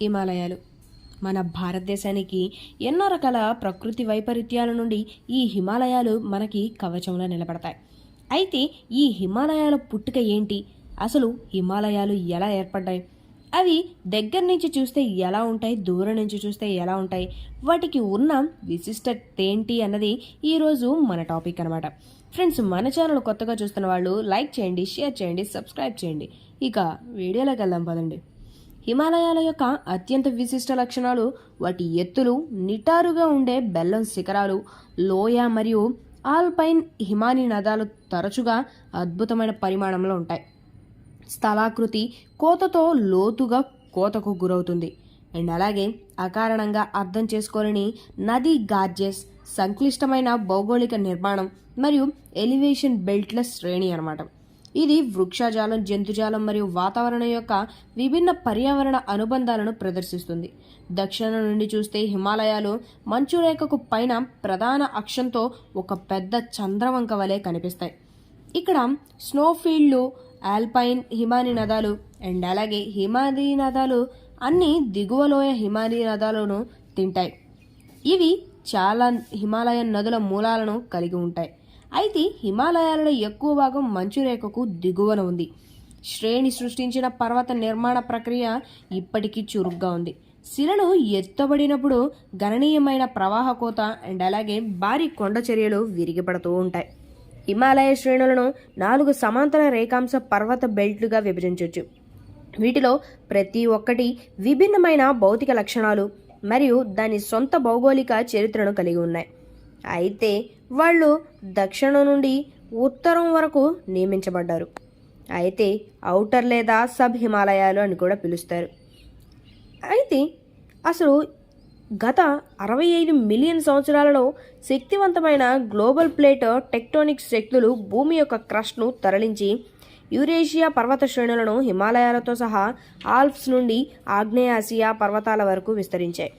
హిమాలయాలు. మన భారతదేశానికి ఎన్నో రకాల ప్రకృతి వైపరీత్యాల నుండి ఈ హిమాలయాలు మనకి కవచంలో నిలబడతాయి. అయితే ఈ హిమాలయాల పుట్టుక ఏంటి? అసలు హిమాలయాలు ఎలా ఏర్పడ్డాయి? అవి దగ్గర నుంచి చూస్తే ఎలా ఉంటాయి? దూరం నుంచి చూస్తే ఎలా ఉంటాయి? వాటికి ఉన్న విశిష్టత ఏంటి అన్నది ఈరోజు మన టాపిక్ అనమాట ఫ్రెండ్స్ మన ఛానల్ కొత్తగా చూస్తున్న వాళ్ళు లైక్ చేయండి షేర్ చేయండి సబ్స్క్రైబ్ చేయండి. ఇక వీడియోలోకి వెళ్దాం పదండి. హిమాలయాల యొక్క అత్యంత విశిష్ట లక్షణాలు వాటి ఎత్తులు నిటారుగా ఉండే బెల్లం శిఖరాలు లోయ మరియు ఆల్పైన్ హిమాని నదాలు తరచుగా అద్భుతమైన పరిమాణంలో ఉంటాయి. స్థలాకృతి కోతతో లోతుగా కోతకు గురవుతుంది. అండ్ అలాగే అకారణంగా అర్థం చేసుకోలేని నది గార్జెస్ సంక్లిష్టమైన భౌగోళిక నిర్మాణం మరియు ఎలివేషన్ బెల్ట్ల శ్రేణి అనమాట ఇది వృక్షజాలం జంతుజాలం మరియు వాతావరణం యొక్క విభిన్న పర్యావరణ అనుబంధాలను ప్రదర్శిస్తుంది. దక్షిణం నుండి చూస్తే హిమాలయాలు మంచు రేఖకు పైన ప్రధాన అక్షంతో ఒక పెద్ద చంద్రవంక వలె కనిపిస్తాయి. ఇక్కడ స్నోఫీల్డ్లు ఆల్పైన్ హిమాని నదాలు అండ్ అలాగే హిమానీ నదాలు అన్ని దిగువలోయ హిమాలయ నదాలను తింటాయి. ఇవి చాలా హిమాలయన్ నదుల మూలాలను కలిగి ఉంటాయి. అయితే హిమాలయాలలో ఎక్కువ భాగం మంచురేఖకు దిగువన ఉంది. శ్రేణి సృష్టించిన పర్వత నిర్మాణ ప్రక్రియ ఇప్పటికీ చురుగ్గా ఉంది. శిలలు ఎత్తబడినప్పుడు గణనీయమైన ప్రవాహ కోత అండ్ అలాగే భారీ కొండ చర్యలు విరిగిపడుతూ ఉంటాయి. హిమాలయ శ్రేణులను నాలుగు సమాంతర రేఖాంశ పర్వత బెల్ట్లుగా విభజించవచ్చు వీటిలో ప్రతి ఒక్కటి విభిన్నమైన భౌతిక లక్షణాలు మరియు దాని సొంత భౌగోళిక చరిత్రను కలిగి ఉన్నాయి. అయితే వాళ్ళు దక్షిణం నుండి ఉత్తరం వరకు నియమించబడ్డారు. అయితే ఔటర్ లేదా సబ్ హిమాలయాలు అని కూడా పిలుస్తారు. అయితే అసలు గత అరవై ఐదు మిలియన్ సంవత్సరాలలో శక్తివంతమైన గ్లోబల్ ప్లేట్ టెక్టోనిక్ శక్తులు భూమి యొక్క క్రష్ను తరలించి యూరేషియా పర్వత శ్రేణులను హిమాలయాలతో సహా ఆల్ప్స్ నుండి ఆగ్నేయాసియా పర్వతాల వరకు విస్తరించాయి.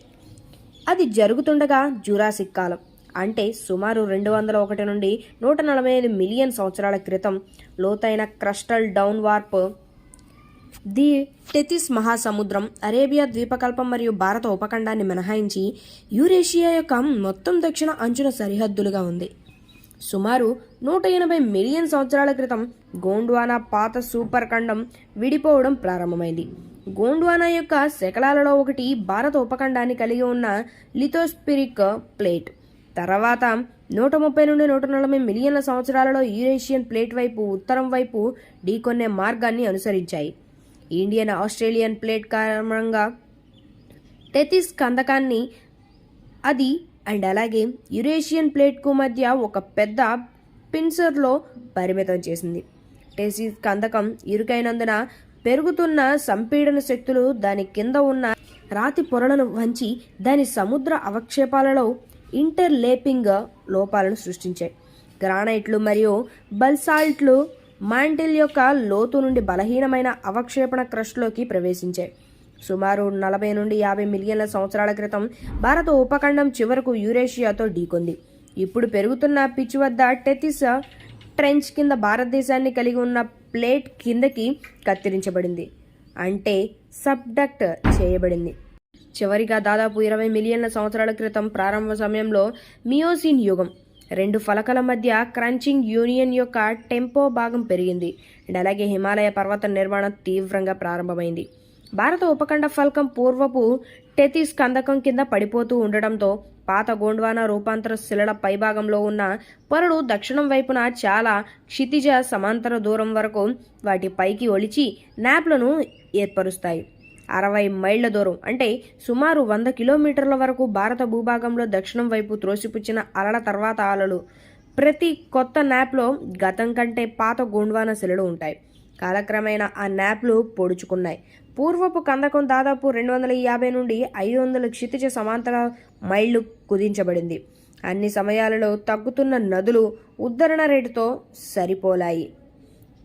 అది జరుగుతుండగా జురాసిక్ కాలం. అంటే సుమారు రెండు వందల ఒకటి నుండి నూట నలభై ఐదు మిలియన్ సంవత్సరాల క్రితం లోతైన crustal down warp the Tethys మహాసముద్రం అరేబియా ద్వీపకల్పం మరియు భారత ఉపఖండాన్ని మినహాయించి యూరేషియా యొక్క మొత్తం దక్షిణ అంచున సరిహద్దులుగా ఉంది. సుమారు నూట ఎనభై మిలియన్ సంవత్సరాల క్రితం గోండ్వానా పాత సూపర్ ఖండం విడిపోవడం ప్రారంభమైంది. గోండ్వానా యొక్క శకలాలలో ఒకటి భారత ఉపఖండాన్ని కలిగి ఉన్న లిథోస్పిరిక్ ప్లేట్. తర్వాత నూట ముప్పై నుండి నూట నలభై మిలియన్ల సంవత్సరాలలో యూరేషియన్ ప్లేట్ వైపు ఉత్తరం వైపు ఢీకొనే మార్గాన్ని అనుసరించాయి. ఇండియన్ ఆస్ట్రేలియన్ ప్లేట్ కారణంగా టెతిస్ కందకాన్ని అది అండ్ అలాగే యురేషియన్ ప్లేట్కు మధ్య ఒక పెద్ద పిన్సర్లో పరిమితం చేసింది. టెసిస్ కందకం ఇరుకైనందున పెరుగుతున్న సంపీడన శక్తులు దాని కింద ఉన్న రాతి పొరలను వంచి దాని సముద్ర అవక్షేపాలలో ఇంటర్లేపింగ్ లోపాలను సృష్టించాయి. గ్రానైట్లు మరియు బల్సాల్ట్లు మాంటిల్ యొక్క లోతు నుండి బలహీనమైన అవక్షేపణ క్రష్లోకి ప్రవేశించాయి. సుమారు నలభై నుండి యాభై మిలియన్ల సంవత్సరాల క్రితం భారత ఉపఖండం చివరకు యూరేషియాతో ఢీకొంది. ఇప్పుడు పెరుగుతున్న పిచ్ వద్ద టెతిస్ ట్రెంచ్ కింద భారతదేశాన్ని కలిగి ఉన్న ప్లేట్ కిందకి కత్తిరించబడింది. అంటే సబ్డక్ట్ చేయబడింది. చివరిగా దాదాపు ఇరవై మిలియన్ల సంవత్సరాల క్రితం ప్రారంభ సమయంలో మియోసిన్ యుగం. రెండు ఫలకల మధ్య క్రంచింగ్ యూనియన్ యొక్క టెంపో భాగం పెరిగింది. అండ్ అలాగే హిమాలయ పర్వత నిర్మాణం తీవ్రంగా ప్రారంభమైంది. భారత ఉపఖండ ఫలకం పూర్వపు టెతిస్ కందకం కింద పడిపోతూ ఉండడంతో పాత గోండ్వానా రూపాంతర శిలల పైభాగంలో ఉన్న పొరలు దక్షిణం వైపున చాలా క్షితిజ సమాంతర దూరం వరకు వాటి పైకి ఒలిచి నాప్లను ఏర్పరుస్తాయి. అరవై మైళ్ళ దూరం. అంటే సుమారు వంద కిలోమీటర్ల వరకు భారత భూభాగంలో దక్షిణం వైపు త్రోసిపుచ్చిన అలల తర్వాత అలలు. ప్రతి కొత్త నాప్లో గతం కంటే పాత గోండ్వాన శిలలు ఉంటాయి. కాలక్రమేణా ఆ నాప్లు పొడుచుకున్నాయి. పూర్వపు కందకం దాదాపు రెండు వందల యాభై నుండి ఐదు వందల క్షితిజ సమాంతర మైళ్ళు కుదించబడింది. అన్ని సమయాలలో తగ్గుతున్న నదులు ఉద్ధరణ రేటుతో సరిపోలాయి.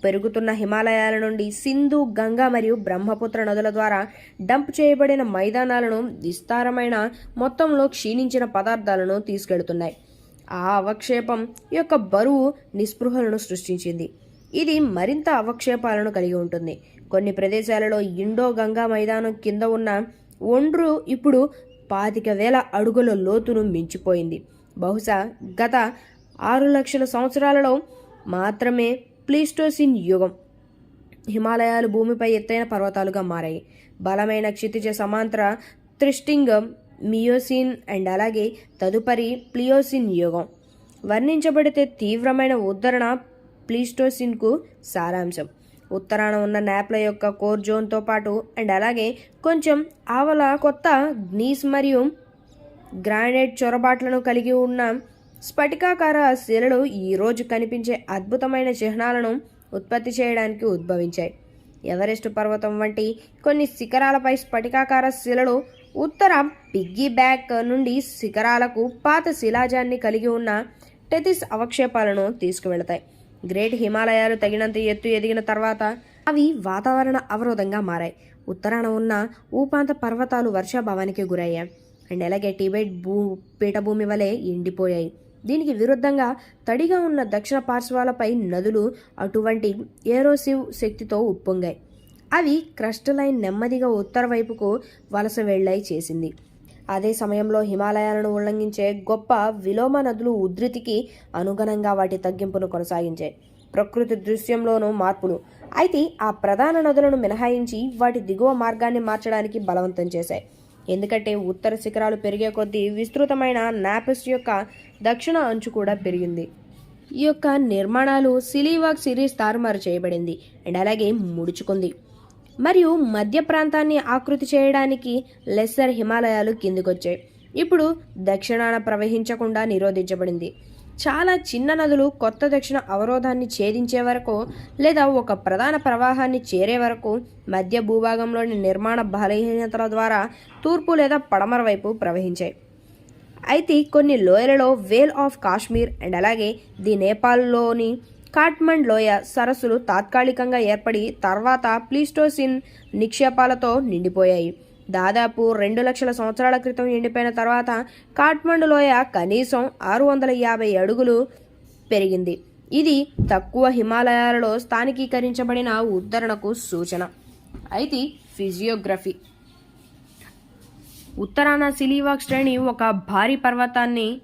పెరుగుతున్న హిమాలయాల నుండి సింధు గంగా మరియు బ్రహ్మపుత్ర నదుల ద్వారా డంప్ చేయబడిన మైదానాలను విస్తారమైన మొత్తంలో క్షీణించిన పదార్థాలను తీసుకెళ్తున్నాయి. ఆ అవక్షేపం యొక్క బరువు నిస్పృహలను సృష్టించింది. ఇది మరింత అవక్షేపాలను కలిగి ఉంటుంది. కొన్ని ప్రదేశాలలో ఇండో గంగా మైదానం కింద ఉన్న ఒండ్రు ఇప్పుడు పాతిక వేల అడుగుల లోతును మించిపోయింది. బహుశా గత ఆరు లక్షల సంవత్సరాలలో మాత్రమే ప్లీస్టోసిన్ యుగం. హిమాలయాలు భూమిపై ఎత్తైన పర్వతాలుగా మారాయి. బలమైన క్షితిజ సమాంతర త్రిస్టింగ్ మియోసిన్ అండ్ అలాగే తదుపరి ప్లియోసిన్ యుగం. వర్ణించబడితే తీవ్రమైన ఉద్ధరణ ప్లీస్టోసిన్కు సారాంశం. ఉత్తరాన ఉన్న నాప్ల యొక్క కోర్ జోన్తో పాటు అండ్ అలాగే కొంచెం ఆవల కొత్త గ్నీస్ మరియు గ్రానైట్ చొరబాట్లను కలిగి ఉన్న స్ఫటికాకార శిలలు ఈరోజు కనిపించే అద్భుతమైన చిహ్నాలను ఉత్పత్తి చేయడానికి ఉద్భవించాయి. ఎవరెస్ట్ పర్వతం వంటి కొన్ని శిఖరాలపై స్ఫటికాకార శిలలు ఉత్తర పిగ్గీ బ్యాక్ నుండి శిఖరాలకు పాత శిలాజాన్ని కలిగి ఉన్న టెతిస్ అవక్షేపాలను తీసుకువెళతాయి. గ్రేట్ హిమాలయాలు తగినంత ఎత్తు ఎదిగిన తర్వాత అవి వాతావరణ అవరోధంగా మారాయి. ఉత్తరాన ఉన్న ఊపాంత పర్వతాలు వర్షాభావానికి గురయ్యాయి. అండ్ అలాగే టిబెట్ భూ పీఠభూమి వలె ఎండిపోయాయి. దీనికి విరుద్ధంగా తడిగా ఉన్న దక్షిణ పార్శ్వాలపై నదులు అటువంటి ఏరోసివ్ శక్తితో ఉప్పొంగాయి. అవి క్రస్టలైన్ నెమ్మదిగా ఉత్తర వైపుకు వలస వెళ్ళాయి చేసింది. అదే సమయంలో హిమాలయాలను ఉల్లంఘించే గొప్ప విలోమ నదులు ఉధృతికి అనుగుణంగా వాటి తగ్గింపును కొనసాగించాయి. ప్రకృతి దృశ్యంలోనూ మార్పులు. అయితే ఆ ప్రధాన నదులను మినహాయించి వాటి దిగువ మార్గాన్ని మార్చడానికి బలవంతం చేశాయి. ఎందుకంటే ఉత్తర శిఖరాలు పెరిగే కొద్దీ విస్తృతమైన నాపిస్ యొక్క దక్షిణ అంచు కూడా పెరిగింది. ఈ యొక్క నిర్మాణాలు సిలీవాక్ సిరీస్ తారుమారు చేయబడింది అండ్ అలాగే ముడుచుకుంది. మరియు మధ్య ప్రాంతాన్ని ఆకృతి చేయడానికి లెస్సర్ హిమాలయాలు కిందికొచ్చాయి. ఇప్పుడు దక్షిణాన ప్రవహించకుండా నిరోధించబడింది. చాలా చిన్న నదులు కొత్త దక్షిణ అవరోధాన్ని ఛేదించే వరకు లేదా ఒక ప్రధాన ప్రవాహాన్ని చేరే వరకు మధ్య భూభాగంలోని నిర్మాణ బలహీనతల ద్వారా తూర్పు లేదా పడమర వైపు ప్రవహించాయి. అయితే కొన్ని లోయలలో వేల్ ఆఫ్ కాశ్మీర్ అండ్ అలాగే ది నేపాల్లోని కాట్మండ్ లోయ సరస్సులు తాత్కాలికంగా ఏర్పడి తర్వాత ప్లీస్టోసిన్ నిక్షేపాలతో నిండిపోయాయి. దాదాపు రెండు లక్షల సంవత్సరాల క్రితం ఎండిపోయిన తర్వాత కాట్మండ్ లోయ కనీసం ఆరు వందల యాభై అడుగులు పెరిగింది. ఇది తక్కువ హిమాలయాలలో స్థానికీకరించబడిన ఉద్ధరణకు సూచన. అయితే ఫిజియోగ్రఫీ. ఉత్తరాన సిలీవాక్ శ్రేణి ఒక భారీ పర్వతాన్ని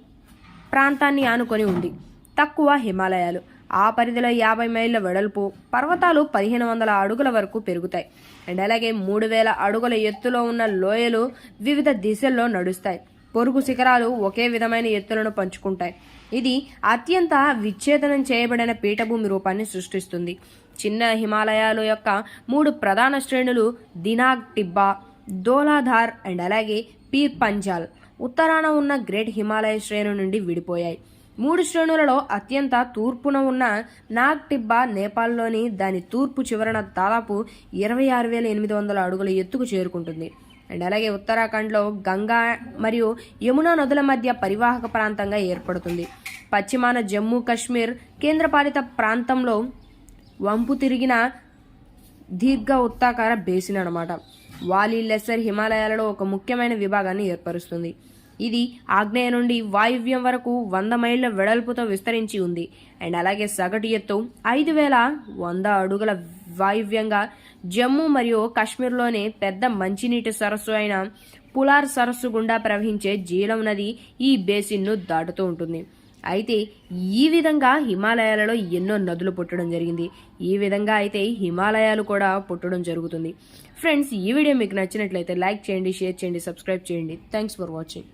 ప్రాంతాన్ని ఆనుకొని ఉంది. తక్కువ హిమాలయాలు. ఆ పరిధిలో యాభై మైళ్ళ వెడల్పు పర్వతాలు పదిహేను వందల అడుగుల వరకు పెరుగుతాయి. అండ్ అలాగే మూడు వేల అడుగుల ఎత్తులో ఉన్న లోయలు వివిధ దిశల్లో నడుస్తాయి. పొరుగు శిఖరాలు ఒకే విధమైన ఎత్తులను పంచుకుంటాయి. ఇది అత్యంత విచ్ఛేదనం చేయబడిన పీఠభూమి రూపాన్ని సృష్టిస్తుంది. చిన్న హిమాలయాలు యొక్క మూడు ప్రధాన శ్రేణులు దినాగ్ టిబ్బా దోలాధార్ అండ్ అలాగే పీర్ పంజాల్. ఉత్తరాన ఉన్న గ్రేట్ హిమాలయ శ్రేణి నుండి విడిపోయాయి. మూడు శ్రేణులలో అత్యంత తూర్పున ఉన్న నాగ్ టిబ్బా నేపాల్లోని దాని తూర్పు చివరన దాదాపు ఇరవై ఆరు వేల ఎనిమిది వందల అడుగుల ఎత్తుకు చేరుకుంటుంది. అండ్ అలాగే ఉత్తరాఖండ్లో గంగా మరియు యమునా నదుల మధ్య పరివాహక ప్రాంతంగా ఏర్పడుతుంది. పశ్చిమాన జమ్మూ కాశ్మీర్ కేంద్రపాలిత ప్రాంతంలో వంపు తిరిగిన దీర్ఘ వృత్తాకార బేసిన్ అనమాట వాలి లెస్సర్ హిమాలయాలలో ఒక ముఖ్యమైన విభాగాన్ని ఏర్పరుస్తుంది. ఇది ఆగ్నేయ నుండి వాయువ్యం వరకు వంద మైళ్ళ వెడల్పుతో విస్తరించి ఉంది. అండ్ అలాగే సగటు ఎత్తు ఐదు వేల వంద అడుగుల వాయువ్యంగా జమ్మూ మరియు కాశ్మీర్లోనే పెద్ద మంచినీటి సరస్సు అయిన పులార్ సరస్సు గుండా ప్రవహించే జీలం నది ఈ బేసిన్ను దాటుతూ ఉంటుంది. అయితే ఈ విధంగా హిమాలయాలలో ఎన్నో నదులు పుట్టడం జరిగింది. ఈ విధంగా అయితే హిమాలయాలు కూడా పుట్టడం జరుగుతుంది. ఫ్రెండ్స్ ఈ వీడియో మీకు నచ్చినట్లయితే లైక్ చేయండి షేర్ చేయండి సబ్స్క్రైబ్ చేయండి. Thanks for watching.